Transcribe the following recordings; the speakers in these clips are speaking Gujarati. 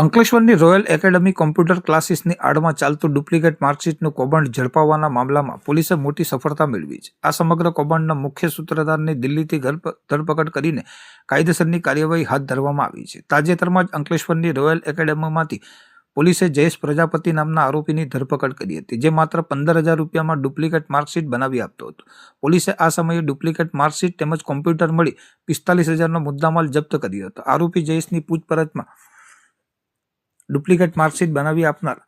અંકલેશ્વરની રોયલ એકેડમી કોમ્પ્યુટર ક્લાસીસની આડમાં ચાલતું ડુપ્લિકેટ માર્કશીટનું કૌભાંડ ઝડપાવવાના મામલામાં પોલીસે મોટી સફળતા મેળવી છે. આ સમગ્ર કૌભાંડના મુખ્ય સૂત્રધારની દિલ્હીથી ધરપકડ કરીને કાયદેસરની કાર્યવાહી હાથ ધરવામાં આવી છે. તાજેતરમાં જ અંકલેશ્વરની રોયલ એકેડમીમાંથી પોલીસે જયેશ પ્રજાપતિ નામના આરોપીની ધરપકડ કરી હતી, જે માત્ર પંદર હજાર રૂપિયામાં ડુપ્લિકેટ માર્કશીટ બનાવી આપતો હતો. પોલીસે આ સમયે ડુપ્લિકેટ માર્કશીટ તેમજ કોમ્પ્યુટર મળી પિસ્તાલીસ હજારનો મુદ્દામાલ જપ્ત કર્યો હતો. આરોપી જયેશની પૂછપરછમાં ડુપ્લિકેટ માર્કશીટ બનાવી આપનાર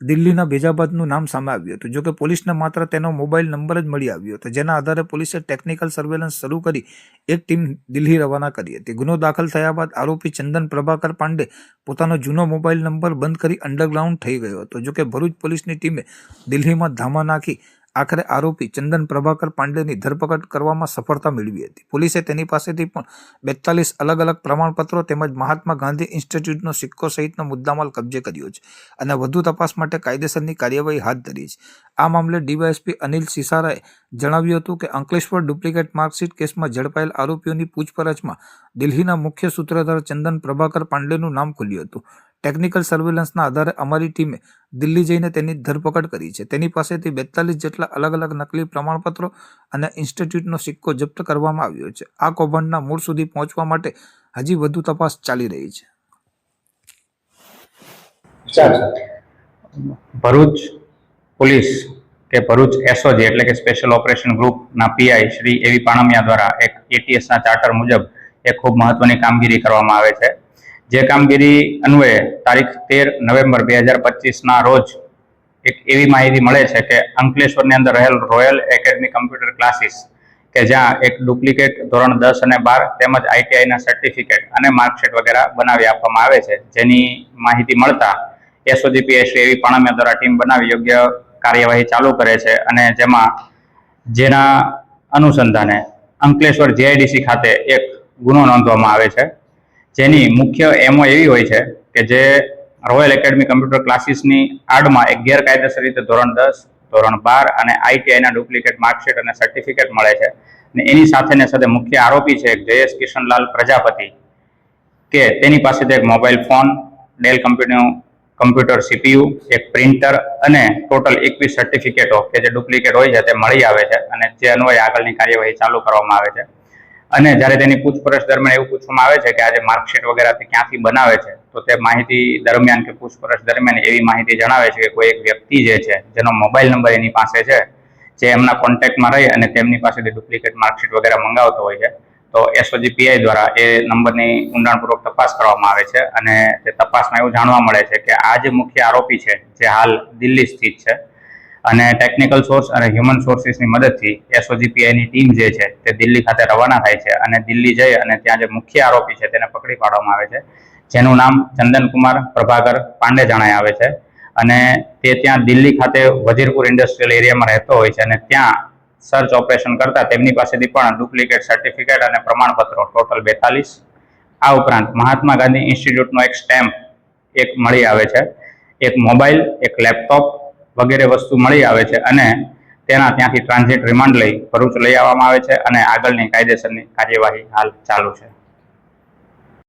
દિલ્હીના બેજાબાદનું નામ સામે આવ્યું હતું. જોકે પોલીસને માત્ર તેનો મોબાઈલ નંબર જ મળી આવ્યો હતો. જેના આધારે પોલીસે ટેકનિકલ સર્વેલન્સ શરૂ કરી એક ટીમ દિલ્હી રવાના કરી હતી. ગુનો દાખલ થયા બાદ આરોપી ચંદન પ્રભાકર પાંડે પોતાનો જૂનો મોબાઈલ નંબર બંધ કરી અંડરગ્રાઉન્ડ થઈ ગયો હતો. જોકે ભરૂચ પોલીસની ટીમે દિલ્હીમાં ધામા નાખી આખરે આરોપી ચંદન પ્રભાકર પાંડેની ધરપકડ કરવામાં સફળતા મેળવી હતી. પોલીસે તેની પાસેથી પણ બેતાલીસ અલગ અલગ પ્રમાણપત્રો તેમજ મહાત્મા ગાંધી ઇન્સ્ટિટ્યૂટનો સિક્કો સહિતનો મુદ્દામાલ કબજે કર્યો છે અને વધુ તપાસ માટે કાયદેસરની કાર્યવાહી હાથ ધરી છે. આ મામલે ડીવાયએસપી અનિલ સિસારાએ જણાવ્યું હતું કે અંકલેશ્વર ડુપ્લિકેટ માર્કશીટ કેસમાં ઝડપાયેલ આરોપીઓની પૂછપરછમાં દિલ્હીના મુખ્ય સૂત્રધાર ચંદન પ્રભાકર પાંડેનું નામ ખુલ્યું હતું. ટેકનિકલ સર્વેલન્સના આધારે અમારી ટીમે દિલ્હી જઈને તેની ધરપકડ કરી છે. તેની પાસેથી બેતાલીસ જેટલા અલગ અલગ નકલી પ્રમાણપત્રો અને ઇન્સ્ટિટ્યૂટનો સિક્કો જપ્ત કરવામાં આવ્યો છે. આ કૌભાંડના મૂળ સુધી પહોંચવા માટે હજી વધુ તપાસ ચાલી રહી છે. ભરૂચ પોલીસ કે ભરૂચ એસઓજી એટલે કે સ્પેશિયલ ઓપરેશન ગ્રુપના PI Shri A V Panmiya દ્વારા એક એટીએસના ચાર્ટર મુજબ એક ખૂબ મહત્વની કામગીરી કરવામાં આવે છે. જે કામગીરી અન્વયે તારીખ તેર નવેમ્બર બે હજાર પચીસના રોજ એક એવી માહિતી મળે છે કે અંકલેશ્વરની અંદર રહેલ રોયલ એકેડમી કમ્પ્યુટર ક્લાસીસ કે જ્યાં એક ડુપ્લિકેટ ધોરણ દસ અને બાર તેમજ આઈટીઆઈના સર્ટિફિકેટ અને માર્કશીટ વગેરે બનાવી આપવામાં આવે છે. જેની માહિતી મળતા એસઓજીપી શ્રી એવી પાણમિયા દ્વારા ટીમ બનાવી યોગ્ય કાર્યવાહી ચાલુ કરે છે અને જેમાં જેના અનુસંધાને અંકલેશ્વર જેઆઈડીસી ખાતે એક ગુનો નોંધવામાં આવે છે. જેની મુખ્ય એમો એવી હોય છે કે જે રોયલ એકેડમી કમ્પ્યુટર ક્લાસીસની આડમાં એક ગેરકાયદેસર રીતે ધોરણ દસ, ધોરણ બાર અને આઈટીઆઈના ડુપ્લિકેટ માર્કશીટ અને સર્ટિફિકેટ મળે છે. અને એની સાથે સાથે મુખ્ય આરોપી છે જયેશ કિશનલાલ પ્રજાપતિ, કે તેની પાસેથી એક મોબાઈલ ફોન ડેલ કંપનીનું કમ્પ્યુટર સીપીયુ એક પ્રિન્ટર અને ટોટલ એકવીસ સર્ટિફિકેટો કે જે ડુપ્લિકેટ હોય છે તે મળી આવે છે અને જે અન્વયે આગળની કાર્યવાહી ચાલુ કરવામાં આવે છે. અને જ્યારે તેની પૂછપરછ દરમિયાન એવું પૂછવામાં આવે છે કે આજે માર્કશીટ વગેરે ક્યાંથી બનાવે છે, તો તે માહિતી દરમિયાન કે પૂછપરછ દરમિયાન એવી માહિતી જણાવે છે કે કોઈ એક વ્યક્તિ જે છે, જેનો મોબાઈલ નંબર એની પાસે છે, જે એમના કોન્ટેક્ટમાં રહી અને તેમની પાસેથી ડુપ્લિકેટ માર્કશીટ વગેરે મંગાવતો હોય છે, તો એસઓજી પીઆઈ દ્વારા એ નંબરની ઊંડાણપૂર્વક તપાસ કરવામાં આવે છે અને તે તપાસમાં એવું જાણવા મળે છે કે આ જે મુખ્ય આરોપી છે, જે હાલ દિલ્હી સ્થિત છે અને ટેકનિકલ સોર્સ અને હ્યુમન સોર્સિસની મદદથી એસઓજીપીઆઈની ટીમ જે છે તે દિલ્હી ખાતે રવાના થાય છે અને દિલ્હી જઈ અને ત્યાં જે મુખ્ય આરોપી છે તેને પકડી પાડવામાં આવે છે. જેનું નામ ચંદનકુમાર પ્રભાકર પાંડે જણાય આવે છે. અને તે ત્યાં દિલ્હી ખાતે વજીરપુર ઇન્ડસ્ટ્રીયલ એરિયામાં રહેતો હોય છે અને ત્યાં સર્ચ ઓપરેશન કરતા તેમની પાસેથી પણ ડુપ્લિકેટ સર્ટિફિકેટ અને પ્રમાણપત્રો ટોટલ બેતાલીસ. આ ઉપરાંત મહાત્મા ગાંધી ઇન્સ્ટિટ્યૂટનો એક સ્ટેમ્પ એક મળી આવે છે. એક મોબાઈલ એક લેપટોપ વગેરે વસ્તુ મળી આવે છે અને તેના ત્યાંથી ટ્રાન્ઝિટ રિમાન્ડ લઈ ભરૂચ લઈ આવવામાં આવે છે અને આગળની કાયદેસરની કાર્યવાહી હાલ ચાલુ છે.